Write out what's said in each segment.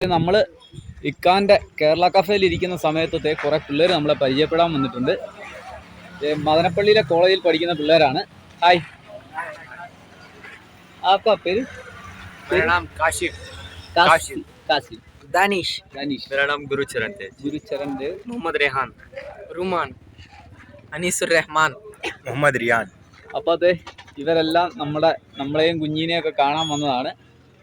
നമ്മൾ ഇക്കാൻ്റെ കേരള കഫേയിൽ ഇരിക്കുന്ന സമയത്തത്തെ കുറേ പിള്ളേർ നമ്മളെ പരിചയപ്പെടാൻ വന്നിട്ടുണ്ട് ഏ, മദനപ്പള്ളിയിലെ കോളേജിൽ പഠിക്കുന്ന പിള്ളേരാണ് ഹായ് ആപ്പാ പേര് मेरा नाम काशिफ കാശി കാശി दानिश ധനീഷ് मेरा नाम गुरुचरण तेज ഗുരുചരൺ ദേവ് मोहम्मद रेहान रुमान अनीसुर रहमान मोहम्मद रियान അപ്പോൾ അതെ ഇവരെല്ലാം നമ്മുടെ നമ്മളെയും കുഞ്ഞിനെയും ഒക്കെ കാണാൻ വന്നതാണ്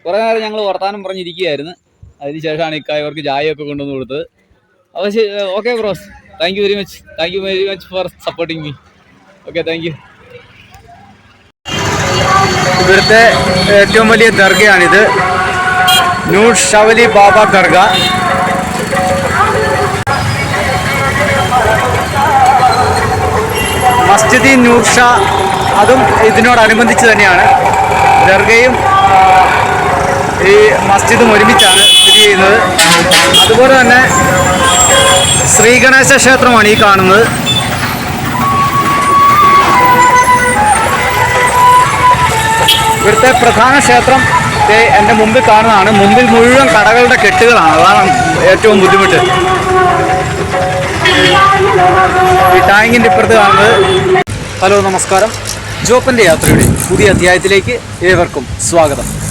കുറേ നേരം ഞങ്ങൾ വർത്തമാനം പറഞ്ഞിരിക്കുകയായിരുന്നു അതിനുശേഷമാണ് ഇക്കായവർക്ക് ചായയൊക്കെ കൊണ്ടുവന്ന് കൊടുത്തത്. അപ്പോൾ ശരി okay bros thank you very much thank you very much for supporting me okay thank you ഇവിടുത്തെ ഏറ്റവും വലിയ ദർഗയാണിത്. നൂർ ഷവലി ബാബ ദർഗ. മസ്ജിദി ന്യൂഷ അതും ഇതിനോടനുബന്ധിച്ച് തന്നെയാണ്. ദർഗയും ഈ മസ്ജിദും ഒരുമിച്ചാണ് സ്ഥിതി ചെയ്യുന്നത്. അതുപോലെ തന്നെ ശ്രീഗണേശ ക്ഷേത്രമാണ് ഈ കാണുന്നത്. ഇവിടുത്തെ പ്രധാന ക്ഷേത്രം എന്റെ മുമ്പിൽ കാണുന്നതാണ്. മുമ്പിൽ മുഴുവൻ കടകളുടെ കെട്ടുകളാണ്. അതാണ് ഏറ്റവും ബുദ്ധിമുട്ട്. ഈ ടാങ്കിന്റെ ഇപ്പുറത്ത് കാണുന്നത്. ഹലോ നമസ്കാരം. ജോപ്പന്റെ യാത്രയുടെ പുതിയ അധ്യായത്തിലേക്ക് ഏവർക്കും സ്വാഗതം.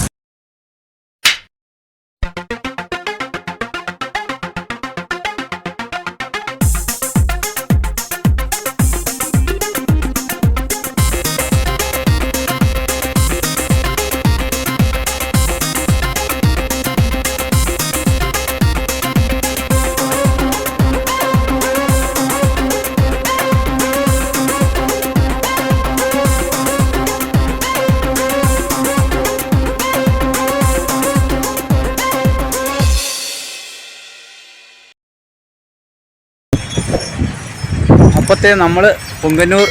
അപ്പത്തെ നമ്മൾ പൊങ്കന്നൂർ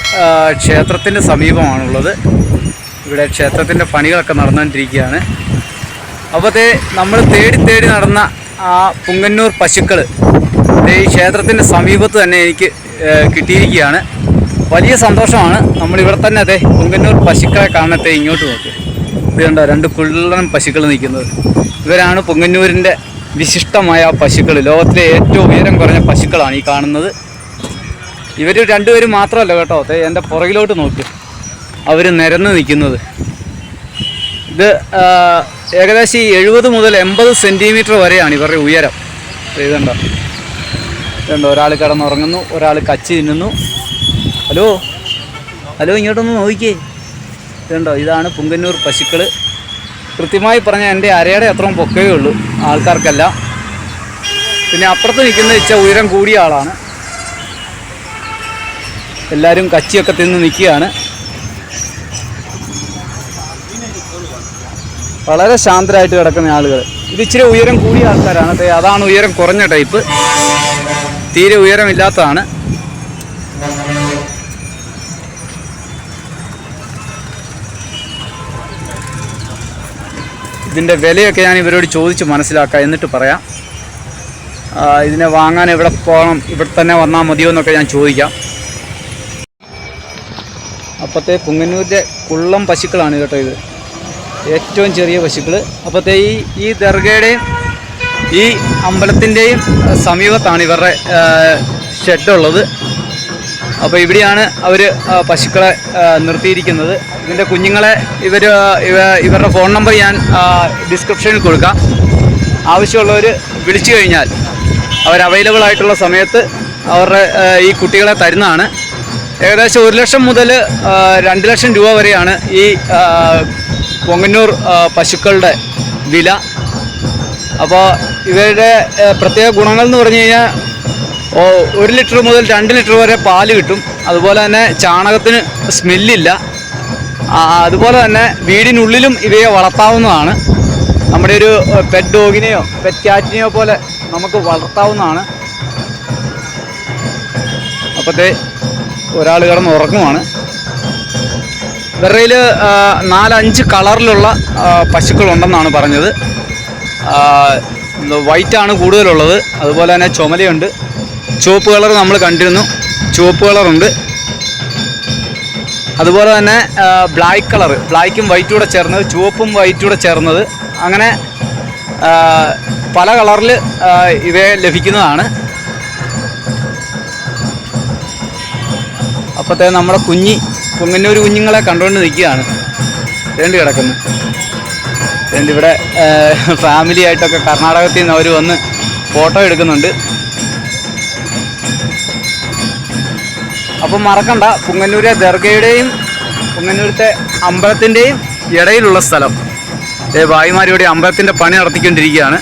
ക്ഷേത്രത്തിന്റെ സമീപമാണുള്ളത്. ഇവിടെ ക്ഷേത്രത്തിന്റെ പണികളൊക്കെ നടന്നുകൊണ്ടിരിക്കുകയാണ്. അപ്പോഴത്തെ നമ്മൾ തേടി തേടി നടന്ന ആ പുങ്കന്നൂർ പശുക്കൾ ഈ ക്ഷേത്രത്തിന്റെ സമീപത്ത് തന്നെ എനിക്ക് കിട്ടിയിരിക്കുകയാണ്. വലിയ സന്തോഷമാണ്. നമ്മൾ ഇവിടെ തന്നെ അതെ പുങ്കന്നൂർ പശുക്കളെ കാണത്തെ ഇങ്ങോട്ട് നോക്ക്. ഇത് കണ്ടോ രണ്ട് കുള്ളൻ പശുക്കൾ നിൽക്കുന്നത്. ഇവരാണ് പുങ്കന്നൂരിന്റെ വിശിഷ്ടമായ പശുക്കൾ ലോകത്തിലെ ഏറ്റവും ഉയരം കുറഞ്ഞ പശുക്കളാണ് ഈ കാണുന്നത്. ഇവർ രണ്ടുപേരും മാത്രമല്ല കേട്ടോ. എന്റെ പുറകിലോട്ട് നോക്കി. അവർ നിരന്ന് നിൽക്കുന്നത്. ഇത് ഏകദേശം ഈ എഴുപത് മുതൽ എൺപത് സെന്റിമീറ്റർ വരെയാണ് ഇവരുടെ ഉയരം. ഇതുണ്ടോ? ഇതുണ്ടോ? ഒരാൾ കിടന്നുറങ്ങുന്നു ഒരാൾ കച്ചി തിന്നുന്നു. ഹലോ? ഹലോ ഇങ്ങോട്ടൊന്ന് നോക്കിക്കേ. ഇതുണ്ടോ? ഇതാണ് പുങ്കന്നൂർ പശുക്കൾ കൃത്യമായി പറഞ്ഞാൽ എന്റെ അരയുടെ അത്രയും പൊക്കേ ഉള്ളൂ ആൾക്കാർക്കല്ല. പിന്നെ അപ്പുറത്ത് നിൽക്കുന്ന ഇച്ച ഉയരം കൂടിയ ആളാണ്. എല്ലാവരും കച്ചിയൊക്കെ തിന്ന് നിൽക്കുകയാണ്. വളരെ ശാന്തരായിട്ട് കിടക്കുന്ന ആളുകൾ. ഇത് ഇച്ചിരി ഉയരം കൂടിയ ആൾക്കാരാണ്. അതാണ് ഉയരം കുറഞ്ഞ ടൈപ്പ്. തീരെ ഉയരമില്ലാത്തതാണ്. ഇതിന്റെ വിലയൊക്കെ ഞാൻ ഇവരോട് ചോദിച്ച് മനസ്സിലാക്കാം. എന്നിട്ട് പറയാം. ഇതിനെ വാങ്ങാൻ എവിടെ പോകണം? ഇവിടെ തന്നെ വന്നാൽ മതിയോ എന്നൊക്കെ ഞാൻ ചോദിക്കാം. അപ്പോഴത്തെ പുങ്ങന്നൂരിന്റെ കുള്ളം പശുക്കളാണ് കേട്ടോ ഇത്. ഏറ്റവും ചെറിയ പശുക്കൾ. അപ്പോഴത്തെ ഈ ഈ ദർഗയുടെയും ഈ അമ്പലത്തിന്റെയും സമീപത്താണ് ഇവരുടെ ഷെഡുള്ളത്. അപ്പോൾ ഇവിടെയാണ് അവർ പശുക്കളെ നിർത്തിയിരിക്കുന്നത്. ഇതിന്റെ കുഞ്ഞുങ്ങളെ ഇവർ ഇവരുടെ ഫോൺ നമ്പർ ഞാൻ ഡിസ്ക്രിപ്ഷനിൽ കൊടുക്കാം. ആവശ്യമുള്ളവർ വിളിച്ചു കഴിഞ്ഞാൽ അവർ അവൈലബിൾ ആയിട്ടുള്ള സമയത്ത് അവരുടെ ഈ കുട്ടികളെ തരുന്നതാണ്. ഏകദേശം ഒരു ലക്ഷം മുതൽ രണ്ട് ലക്ഷം രൂപ വരെയാണ് ഈ പൊങ്ങന്നൂർ പശുക്കളുടെ വില. അപ്പോൾ ഇവരുടെ പ്രത്യേക ഗുണങ്ങൾ എന്ന് പറഞ്ഞു കഴിഞ്ഞാൽ ഒരു ലിറ്റർ മുതൽ രണ്ട് ലിറ്റർ വരെ പാൽ കിട്ടും. അതുപോലെ തന്നെ ചാണകത്തിന് സ്മെല്ലില്ല. അതുപോലെ തന്നെ വീടിനുള്ളിലും ഇവയെ വളർത്താവുന്നതാണ്. നമ്മുടെ ഒരു പെറ്റ് ഡോഗിനെയോ പെറ്റ് ക്യാറ്റിനെയോ പോലെ നമുക്ക് വളർത്താവുന്നതാണ്. അപ്പോഴത്തെ ഒരാൾ കിടന്ന് ഉറക്കുമാണ് വെറയിൽ നാലഞ്ച് കളറിലുള്ള പശുക്കളുണ്ടെന്നാണ് പറഞ്ഞത്. വൈറ്റ് ആണ് കൂടുതലുള്ളത്. അതുപോലെ തന്നെ ചുമലയുണ്ട്. ചുവപ്പ് കളർ നമ്മൾ കണ്ടിരുന്നു. ചുവപ്പ് കളറുണ്ട്. അതുപോലെ തന്നെ ബ്ലാക്ക് കളർ. ബ്ലാക്കും വൈറ്റും കൂടെ ചേർന്നത് ചുവപ്പും വൈറ്റും കൂടെ ചേർന്നത്. അങ്ങനെ പല കളറിൽ ഇവയെ ലഭിക്കുന്നതാണ്. അപ്പോഴത്തെ നമ്മുടെ കുഞ്ഞി കുങ്ങന്നൂർ കുഞ്ഞുങ്ങളെ കണ്ടുകൊണ്ട് നിൽക്കുകയാണ്. വേണ്ടി കിടക്കുന്നു. രണ്ട് ഇവിടെ ഫാമിലി ആയിട്ടൊക്കെ കർണാടകത്തിൽ നിന്ന് അവർ വന്ന് ഫോട്ടോ എടുക്കുന്നുണ്ട്. അപ്പം മറക്കണ്ട പുങ്ങന്നൂരെ ദർഗയുടെയും പുങ്ങന്നൂരത്തെ അമ്പലത്തിന്റെയും ഇടയിലുള്ള സ്ഥലം. ഏ ഭായിമാരിവിടെ അമ്പലത്തിന്റെ പണി നടത്തിക്കൊണ്ടിരിക്കുകയാണ്.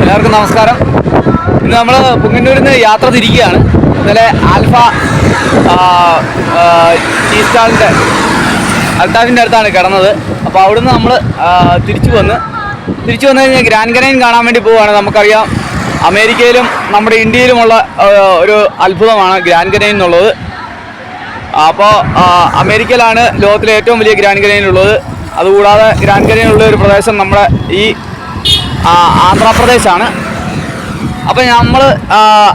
എല്ലാവർക്കും നമസ്കാരം. ഇന്ന് നമ്മൾ പുങ്ങന്നൂരിൽ നിന്ന് യാത്ര തിരിക്കുകയാണ്. ഇന്നലെ ആൽഫ ടീ സ്റ്റാളിന്റെ അൽത്താഫിന്റെ അടുത്താണ് കിടന്നത്. അപ്പോൾ അവിടുന്ന് നമ്മൾ തിരിച്ചു വന്ന് തിരിച്ചു വന്നു കഴിഞ്ഞാൽ ഗ്രാൻഡ് കനൈൻ കാണാൻ വേണ്ടി പോവുകയാണ്. നമുക്കറിയാം അമേരിക്കയിലും നമ്മുടെ ഇന്ത്യയിലുമുള്ള ഒരു അത്ഭുതമാണ് ഗ്രാൻഡ് കനൈൻ എന്നുള്ളത്. അപ്പോൾ അമേരിക്കയിലാണ് ലോകത്തിലെ ഏറ്റവും വലിയ ഗ്രാൻഡ് കനൈൻ ഉള്ളത്. അതുകൂടാതെ ഗ്രാൻഡ് കനൈൻ ഉള്ള ഒരു പ്രദേശം നമ്മുടെ ഈ ആന്ധ്രാപ്രദേശാണ്. അപ്പോൾ നമ്മൾ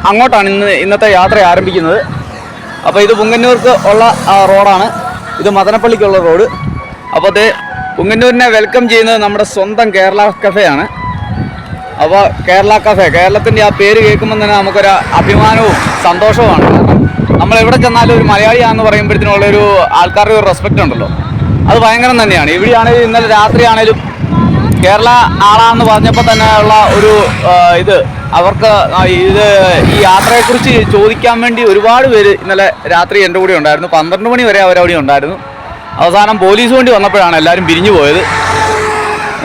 അങ്ങോട്ടാണ് ഇന്ന് ഇന്നത്തെ യാത്ര ആരംഭിക്കുന്നത്. അപ്പോൾ ഇത് പുങ്ങന്നൂർക്ക് ഉള്ള റോഡാണ്. ഇത് മദനപ്പള്ളിക്കുള്ള റോഡ്. അപ്പോൾ അത് പുങ്ങന്നൂരിനെ വെൽക്കം ചെയ്യുന്നത് നമ്മുടെ സ്വന്തം കേരള കഫേയാണ്. അപ്പോൾ കേരള കഫേ കേരളത്തിന്റെ ആ പേര് കേൾക്കുമ്പോൾ തന്നെ നമുക്കൊരു അഭിമാനവും സന്തോഷവുമാണ്. നമ്മൾ എവിടെ ചെന്നാലും ഒരു മലയാളിയാണെന്ന് പറയുമ്പോഴത്തേനുള്ളൊരു ആൾക്കാരുടെ ഒരു റെസ്പെക്റ്റ് ഉണ്ടല്ലോ. അത് ഭയങ്കരം തന്നെയാണ്. ഇവിടെയാണെങ്കിലും ഇന്നലെ രാത്രിയാണേലും കേരള ആളാന്ന് പറഞ്ഞപ്പോൾ തന്നെ ഉള്ള ഒരു ഇത് അവർക്ക് ഇത് ഈ യാത്രയെക്കുറിച്ച് ചോദിക്കാൻ വേണ്ടി ഒരുപാട് പേര് ഇന്നലെ രാത്രി എന്റെ കൂടെ ഉണ്ടായിരുന്നു. പന്ത്രണ്ട് മണി വരെ അവരവിടെ ഉണ്ടായിരുന്നു. അവസാനം പോലീസ് വണ്ടി വന്നപ്പോഴാണ് എല്ലാവരും പിരിഞ്ഞു പോയത്.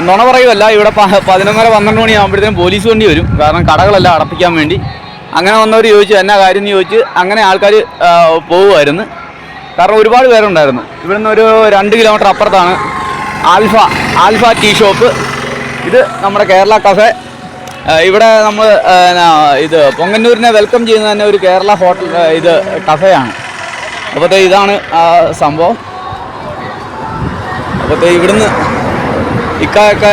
നുണ പറയുമല്ല ഇവിടെ പതിനൊന്നര പന്ത്രണ്ട് മണിയാകുമ്പോഴത്തേനും പോലീസ് വണ്ടി വരും. കാരണം കടകളെല്ലാം അടപ്പിക്കാൻ വേണ്ടി. അങ്ങനെ വന്നവർ ചോദിച്ചു എന്നാ കാര്യം എന്ന് ചോദിച്ച് അങ്ങനെ ആൾക്കാർ പോവുമായിരുന്നു. കാരണം ഒരുപാട് പേരുണ്ടായിരുന്നു. ഇവിടുന്ന് ഒരു രണ്ട് കിലോമീറ്റർ അപ്പുറത്താണ് ആൽഫ ആൽഫ ടീ ഷോപ്പ്. ഇത് നമ്മുടെ കേരള കഫേ. ഇവിടെ നമ്മൾ ഇത് പൊങ്ങന്നൂരിനെ വെൽക്കം ചെയ്യുന്ന തന്നെ ഒരു കേരള ഹോട്ടൽ ഇത് കഫയാണ്. അപ്പോഴത്തെ ഇതാണ് സംഭവം. അപ്പോഴത്തെ ഇവിടുന്ന് ഇക്കയൊക്കെ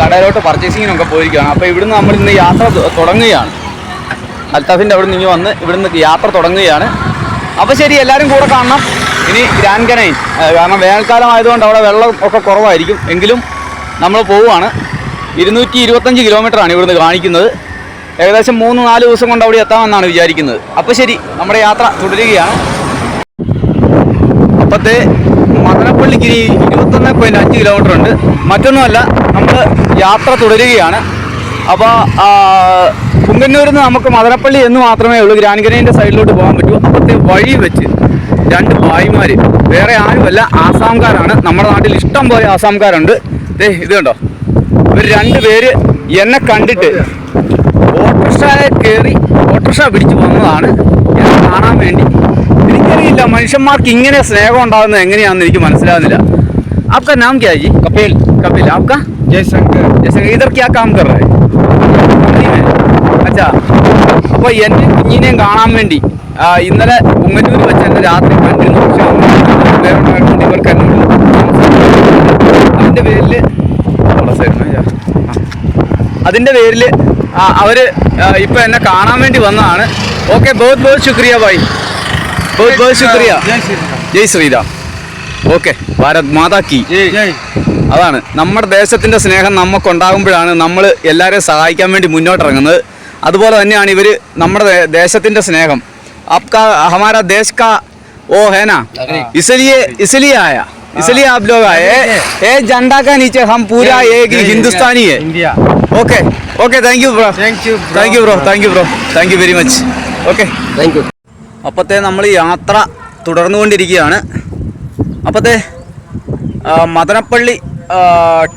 കടയിലോട്ട് പർച്ചേസിങ്ങിനൊക്കെ പോയിരിക്കുകയാണ്. അപ്പോൾ ഇവിടുന്ന് നമ്മൾ ഇന്ന് യാത്ര തുടങ്ങുകയാണ്. അൽത്താഫിന്റെ അവിടെ നിന്ന് വന്ന് ഇവിടുന്ന് യാത്ര തുടങ്ങുകയാണ്. അപ്പോൾ ശരി എല്ലാവരും കൂടെ കാണണം. ഇനി ഗ്രാൻഡ് കനൈൻ കാരണം വേനൽക്കാലം ആയതുകൊണ്ട് അവിടെ വെള്ളം ഒക്കെ കുറവായിരിക്കും. എങ്കിലും നമ്മൾ പോവുകയാണ്. ഇരുന്നൂറ്റി ഇരുപത്തഞ്ച് കിലോമീറ്ററാണ് ഇവിടുന്ന് കാണിക്കുന്നത്. ഏകദേശം മൂന്ന് നാല് ദിവസം കൊണ്ട് അവിടെ എത്താമെന്നാണ് വിചാരിക്കുന്നത്. അപ്പോൾ ശരി നമ്മുടെ യാത്ര തുടരുകയാണ്. അപ്പത്തെ മദനപ്പള്ളിക്ക് ഇരുപത്തൊന്ന് പോയിന്റ് അഞ്ച് കിലോമീറ്റർ ഉണ്ട്. മറ്റൊന്നുമല്ല നമ്മൾ യാത്ര തുടരുകയാണ്. അപ്പോൾ പുങ്കന്നൂരിൽ നിന്ന് നമുക്ക് മദനപ്പള്ളി എന്ന് മാത്രമേ ഉള്ളൂ. ഗ്രാൻഗനേന്റെ സൈഡിലോട്ട് പോകാൻ പറ്റൂ. അപ്പോഴത്തെ വഴി വെച്ച് രണ്ട് ഭായിമാർ വേറെ ആരുമല്ല ആസാംകാരാണ്. നമ്മുടെ നാട്ടിൽ ഇഷ്ടം പോലെ ആസാംകാരുണ്ട്. ദേ ഇത് കണ്ടോ? ഇവർ രണ്ട് പേര് എന്നെ കണ്ടിട്ട് ഓട്ടോറിക്ഷയിൽ കയറി ഓട്ടോറിക്ഷ പിടിച്ച് വന്നതാണ് എന്നെ കാണാൻ വേണ്ടി എനിക്കറിയില്ല മനുഷ്യന്മാർക്ക് ഇങ്ങനെ സ്നേഹം ഉണ്ടാകുന്നത് എങ്ങനെയാണെന്ന് എനിക്ക് മനസ്സിലാകുന്നില്ല आपका नाम क्या है जी कपिल कपिल आपका जयशंकर जैसे इधर क्या काम कर रहे हैं कंपनी में अच्छा അപ്പോൾ എന്നെ കുഞ്ഞിനെയും കാണാൻ വേണ്ടി ആ, ഇന്നലെ ഉമ്മന്നൂർ വെച്ച് എന്നെ രാത്രി കണ്ടിരുന്നു പക്ഷെ വേറെ ഉണ്ടായതുകൊണ്ട് ഇവർക്ക് എന്നോട് അതിൻ്റെ പേരിൽ അതിൻ്റെ പേരിൽ അവർ ഇപ്പോൾ എന്നെ കാണാൻ വേണ്ടി വന്നതാണ് ഓക്കെ ബഹുത് ബഹുത് ശുക്രിയ ഭായി ബഹുത് ബഹുത് ശുക്രിയ जय श्री राम ജയ് ശ്രീരാം ഓക്കെ ഭാരത് മാതാ കി जय അതാണ് നമ്മുടെ ദേശത്തിൻ്റെ സ്നേഹം നമുക്കുണ്ടാകുമ്പോഴാണ് നമ്മൾ എല്ലാവരെയും സഹായിക്കാൻ വേണ്ടി മുന്നോട്ടിറങ്ങുന്നത് അതുപോലെ തന്നെയാണ് ഇവർ നമ്മുടെ ദേ- ദേശത്തിൻ്റെ സ്നേഹം आपका हमारा देश का वो है ना इसलिए इसलिए आया इसलिए आप लोग आए ये झंडा का नीचे हम पूरा एक ही हिंदुस्तानी है India okay okay thank you bro Thank you, bro. Thank you bro thank you bro thank you very much okay thank you അപ്പോഴത്തെ നമ്മൾ യാത്ര തുടർന്നുകൊണ്ടിരിക്കുകയാണ് അപ്പോഴത്തെ മദനപ്പള്ളി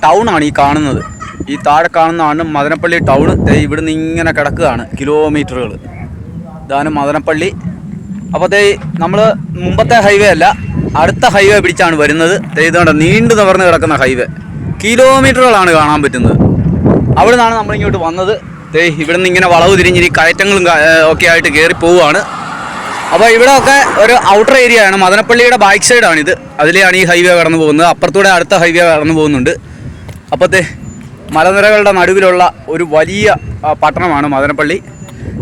ടൗൺ ആണ് ഈ കാണുന്നത് ഈ താഴെ കാണുന്നതാണ് മദനപ്പള്ളി ടൗൺ ഇവിടുന്ന് ഇങ്ങനെ കിടക്കുകയാണ് കിലോമീറ്ററുകൾ ഇതാണ് മദനപ്പള്ളി അപ്പോഴത്തെ നമ്മൾ മുമ്പത്തെ ഹൈവേ അല്ല അടുത്ത ഹൈവേ പിടിച്ചാണ് വരുന്നത്. ഇതുകൊണ്ട് നീണ്ടു നിവർന്ന് കിടക്കുന്ന ഹൈവേ. കിലോമീറ്ററുകളാണ് കാണാൻ പറ്റുന്നത്. അവിടെ നിന്നാണ് നമ്മളിങ്ങോട്ട് വന്നത്. ദേ ഇവിടെ നിന്ന് ഇങ്ങനെ വളവ് തിരിഞ്ഞിരി കയറ്റങ്ങളും ഒക്കെ ആയിട്ട് കയറി പോവുകയാണ്. അപ്പോൾ ഇവിടെ ഒക്കെ ഒരു ഔട്ടർ ഏരിയ ആണ് മദനപ്പള്ളിയുടെ ബാക്ക് സൈഡാണിത്. അതിലെയാണ് ഈ ഹൈവേ കടന്നു പോകുന്നത്. അപ്പുറത്തൂടെ അടുത്ത ഹൈവേ കടന്നു പോകുന്നുണ്ട്. അപ്പോഴത്തെ മലനിരകളുടെ നടുവിലുള്ള ഒരു വലിയ പട്ടണമാണ് മദനപ്പള്ളി.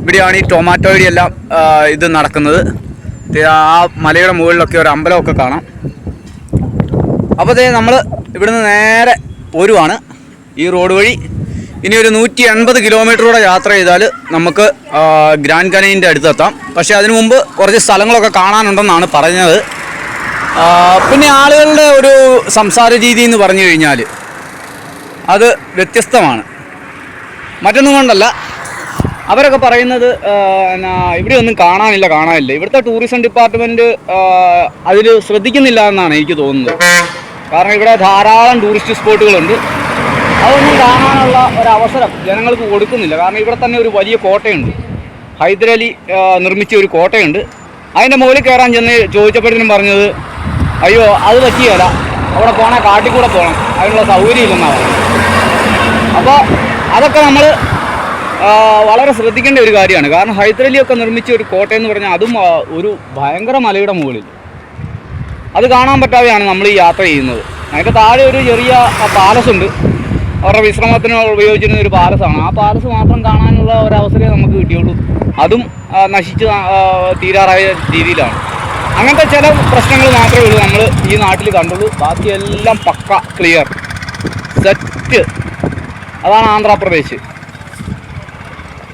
ഇവിടെയാണ് ഈ ടൊമാറ്റോയുടെ എല്ലാം ഇത് നടക്കുന്നത്. ആ മലയുടെ മുകളിലൊക്കെ ഒരു അമ്പലമൊക്കെ കാണാം. അപ്പോൾ ദേ നമ്മൾ ഇവിടുന്ന് നേരെ പോരുവാണ് ഈ റോഡ് വഴി. ഇനി ഒരു നൂറ്റി എൺപത് കിലോമീറ്ററൂടെ യാത്ര ചെയ്താൽ നമുക്ക് ഗ്രാൻഡ് കനൈന്റെ അടുത്തെത്താം. പക്ഷേ അതിനു മുമ്പ് കുറച്ച് സ്ഥലങ്ങളൊക്കെ കാണാനുണ്ടെന്നാണ് പറഞ്ഞത് പിന്നെ ആളുകളുടെ ഒരു സംസാര രീതി എന്ന് പറഞ്ഞു കഴിഞ്ഞാൽ അത് വ്യത്യസ്തമാണ്. മറ്റൊന്നും കൊണ്ടല്ല അവരൊക്കെ പറയുന്നത് ഇവിടെ ഒന്നും കാണാനില്ല കാണാനില്ല. ഇവിടുത്തെ ടൂറിസം ഡിപ്പാർട്ട്മെന്റ് അതിൽ ശ്രദ്ധിക്കുന്നില്ല എന്നാണ് എനിക്ക് തോന്നുന്നത്. കാരണം ഇവിടെ ധാരാളം ടൂറിസ്റ്റ് സ്പോട്ടുകളുണ്ട് അതൊന്നും കാണാനുള്ള ഒരു അവസരം ജനങ്ങൾക്ക് കൊടുക്കുന്നില്ല. കാരണം ഇവിടെ തന്നെ ഒരു വലിയ കോട്ടയുണ്ട്. ഹൈദരലി നിർമ്മിച്ച ഒരു കോട്ടയുണ്ട്. അതിന്റെ മുകളിൽ കയറാൻ ചെന്ന് ചോദിച്ചപ്പോഴത്തേനും പറഞ്ഞത് അയ്യോ അത് പറ്റിയല്ല അവിടെ പോകണം കാട്ടിൽ കൂടെ പോകണം അതിനുള്ള സൗകര്യം ഇല്ലെന്നാണ് അപ്പോൾ അതൊക്കെ നമ്മൾ വളരെ ശ്രദ്ധിക്കേണ്ട ഒരു കാര്യമാണ്. കാരണം ഹൈദരലിയൊക്കെ നിർമ്മിച്ച ഒരു കോട്ടയെന്ന് പറഞ്ഞാൽ അതും ഒരു ഭയങ്കര മലയുടെ മുകളിൽ. അത് കാണാൻ പറ്റാതെയാണ് നമ്മൾ ഈ യാത്ര ചെയ്യുന്നത്. അതിന്റെ താഴെ ഒരു ചെറിയ പാലസ് ഉണ്ട്. അവരുടെ വിശ്രമത്തിന് ഉപയോഗിച്ചിരുന്ന ഒരു പാലസാണ്. ആ പാലസ് മാത്രം കാണാനുള്ള ഒരവസരമേ നമുക്ക് കിട്ടിയുള്ളൂ. അതും നശിച്ച് തീരാറായ രീതിയിലാണ്. അങ്ങനത്തെ ചില പ്രശ്നങ്ങൾ മാത്രമേ ഉള്ളൂ നമ്മൾ ഈ നാട്ടിൽ കണ്ടുള്ളൂ. ബാക്കിയെല്ലാം പക്ക ക്ലിയർ സെറ്റ് അതാണ് ആന്ധ്രാപ്രദേശ്.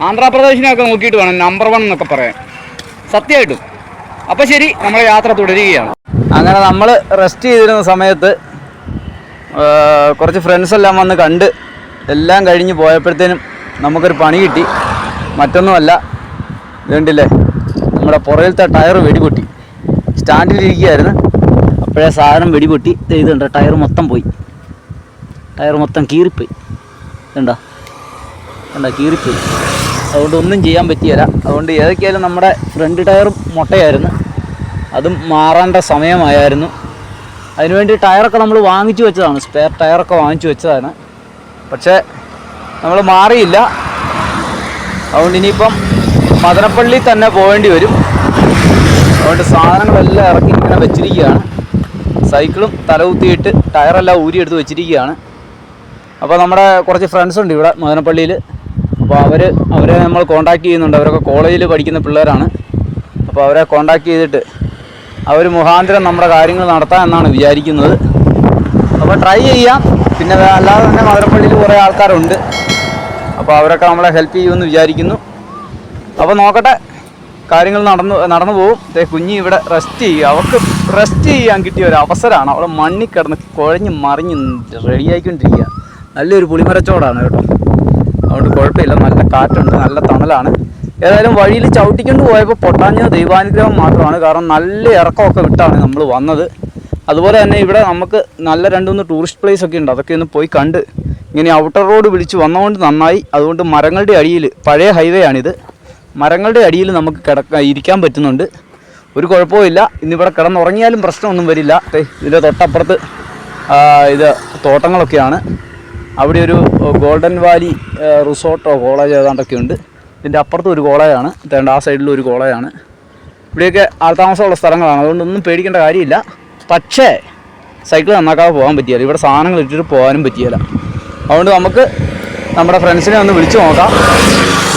ആന്ധ്രാപ്രദേശിനെയൊക്കെ നോക്കിയിട്ട് വേണം നമ്പർ വൺ എന്നൊക്കെ പറയാൻ. സത്യമായിട്ടും. അപ്പോൾ ശരി നമ്മൾ യാത്ര തുടരുകയാണ്. അങ്ങനെ നമ്മൾ റെസ്റ്റ് ചെയ്തിരുന്ന സമയത്ത് കുറച്ച് ഫ്രണ്ട്സ് എല്ലാം വന്ന് കണ്ട് എല്ലാം കഴിഞ്ഞ് പോയപ്പോഴത്തേനും നമുക്കൊരു പണി കിട്ടി. മറ്റൊന്നുമല്ല ഇതുണ്ടില്ലേ നമ്മുടെ പുറകിലത്തെ ടയർ വെടിപൊട്ടി. സ്റ്റാൻഡിലിരിക്കുകയായിരുന്നു അപ്പോഴേ സാധനം വെടിപൊട്ടി. ചെയ്തിട്ടുണ്ട് ടയർ മൊത്തം പോയി. ടയർ മൊത്തം കീറിപ്പോയി. ഇതുണ്ടോ കണ്ടോ കീറിപ്പോയി. അതുകൊണ്ട് ഒന്നും ചെയ്യാൻ പറ്റിയല്ല. അതുകൊണ്ട് ഏതൊക്കെയായാലും നമ്മുടെ ഫ്രണ്ട് ടയറും മുട്ടയായിരുന്നു. അതും മാറേണ്ട സമയമായിരുന്നു. അതിനുവേണ്ടി ടയറൊക്കെ നമ്മൾ വാങ്ങിച്ചു വെച്ചതാണ്. സ്പെയർ ടയറൊക്കെ വാങ്ങിച്ചു വെച്ചതാണ്. പക്ഷേ നമ്മൾ മാറിയില്ല. അതുകൊണ്ട് ഇനിയിപ്പം മദനപ്പള്ളി തന്നെ പോകേണ്ടി വരും. അതുകൊണ്ട് സാധനങ്ങളെല്ലാം ഇറക്കി ഇങ്ങനെ വെച്ചിരിക്കുകയാണ്. സൈക്കിളും തലകുത്തിയിട്ട് ടയറെല്ലാം ഊരിയെടുത്ത് വെച്ചിരിക്കുകയാണ്. അപ്പോൾ നമ്മുടെ കുറച്ച് ഫ്രണ്ട്സ് ഉണ്ട് ഇവിടെ മദനപ്പള്ളിയിൽ. അപ്പോൾ അവർ അവരെ നമ്മൾ കോണ്ടാക്ട് ചെയ്യുന്നുണ്ട്. അവരൊക്കെ കോളേജിൽ പഠിക്കുന്ന പിള്ളേരാണ്. അപ്പോൾ അവരെ കോണ്ടാക്ട് ചെയ്തിട്ട് അവർ മുഖാന്തരം നമ്മുടെ കാര്യങ്ങൾ നടത്താം എന്നാണ് വിചാരിക്കുന്നത്. അപ്പോൾ ട്രൈ ചെയ്യാം. പിന്നെ അല്ലാതെ തന്നെ മധുരപ്പള്ളിയിൽ കുറേ ആൾക്കാരുണ്ട്. അപ്പോൾ അവരൊക്കെ നമ്മളെ ഹെൽപ്പ് ചെയ്യുമെന്ന് വിചാരിക്കുന്നു. അപ്പോൾ നോക്കട്ടെ കാര്യങ്ങൾ നടന്നു നടന്നു പോകും ദേ കുഞ്ഞി ഇവിടെ റെസ്റ്റ് ചെയ്യുക. അവർക്ക് റെസ്റ്റ് ചെയ്യാൻ കിട്ടിയ ഒരു അവസരമാണ്. അവിടെ മണ്ണിൽ കിടന്ന് കുഴഞ്ഞ് മറിഞ്ഞ് റെഡിയായിക്കൊണ്ടിരിക്കുക നല്ലൊരു പുളിമരച്ചോടാണ് കേട്ടോ. അതുകൊണ്ട് കുഴപ്പമില്ല. നല്ല കാറ്റുണ്ട് നല്ല തണലാണ്. ഏതായാലും വഴിയിൽ ചവിട്ടിക്കൊണ്ട് പോയപ്പോൾ പൊട്ടാഞ്ഞ ദൈവാനുഗ്രഹം മാത്രമാണ്. കാരണം നല്ല ഇറക്കമൊക്കെ വിട്ടാണ് നമ്മൾ വന്നത്. അതുപോലെ തന്നെ ഇവിടെ നമുക്ക് നല്ല രണ്ട് മൂന്ന് ടൂറിസ്റ്റ് പ്ലേസ് ഒക്കെ ഉണ്ട്. അതൊക്കെ ഒന്ന് പോയി കണ്ട് ഇങ്ങനെ ഔട്ടർ റോഡ് വിളിച്ച് വന്നതുകൊണ്ട് നന്നായി. അതുകൊണ്ട് മരങ്ങളുടെ അടിയിൽ പഴയ ഹൈവേ ആണിത്. മരങ്ങളുടെ അടിയിൽ നമുക്ക് കിടക്കാൻ ഇരിക്കാൻ പറ്റുന്നുണ്ട്. ഒരു കുഴപ്പമില്ല ഇന്നിവിടെ കിടന്നുറങ്ങിയാലും പ്രശ്നമൊന്നും വരില്ല. ഇതിന്റെ തൊട്ടപ്പുറത്ത് ഇത് തോട്ടങ്ങളൊക്കെയാണ്. അവിടെ ഒരു ഗോൾഡൻ വാലി റിസോർട്ടോ കോളേജ് ഏതാണ്ടൊക്കെ ഉണ്ട്. ഇതിന്റെ അപ്പുറത്തും ഒരു കോളേജാണ് തേണ്ട ആ സൈഡിലും ഒരു കോളേജാണ് ഇവിടെയൊക്കെ ആൾത്താമസമുള്ള സ്ഥലങ്ങളാണ്. അതുകൊണ്ടൊന്നും പേടിക്കേണ്ട കാര്യമില്ല. പക്ഷേ സൈക്കിൾ നന്നാക്കാതെ പോകാൻ പറ്റിയല്ല ഇവിടെ സാധനങ്ങൾ ഇട്ടിട്ട് പോകാനും പറ്റിയല്ല അതുകൊണ്ട് നമുക്ക് നമ്മുടെ ഫ്രണ്ട്സിനെ ഒന്ന് വിളിച്ചു നോക്കാം.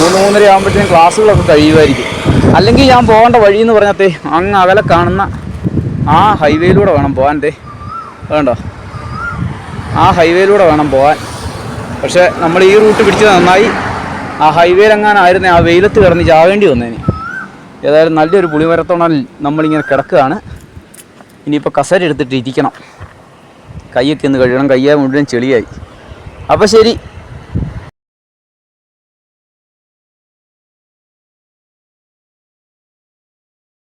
മൂന്ന് മൂന്നര ആകുമ്പോഴത്തേക്കും ക്ലാസ്സുകളൊക്കെ കഴിയുമായിരിക്കും. അല്ലെങ്കിൽ ഞാൻ പോകേണ്ട വഴി എന്ന് പറഞ്ഞാൽ അങ്ങ് അകലെ കാണുന്ന ആ ഹൈവേയിലൂടെ വേണം പോകാൻ തേ വേണ്ടോ? ആ ഹൈവേയിലൂടെ വേണം പോകാൻ പക്ഷേ നമ്മൾ ഈ റൂട്ട് പിടിച്ചത് നന്നായി. ആ ഹൈവേയിലെങ്ങാനായിരുന്നേ ആ വെയിലത്ത് കിടന്ന് ചാവേണ്ടി വന്നേന്. ഏതായാലും നല്ലൊരു പുളിമരത്തോണൽ നമ്മളിങ്ങനെ കിടക്കുകയാണ്. ഇനിയിപ്പോൾ കസര എടുത്തിട്ട് ഇരിക്കണം കൈയൊക്കെ ഒന്ന് കഴുകണം കയ്യെ മുഴുവൻ ചെളിയായി. അപ്പോൾ ശരി.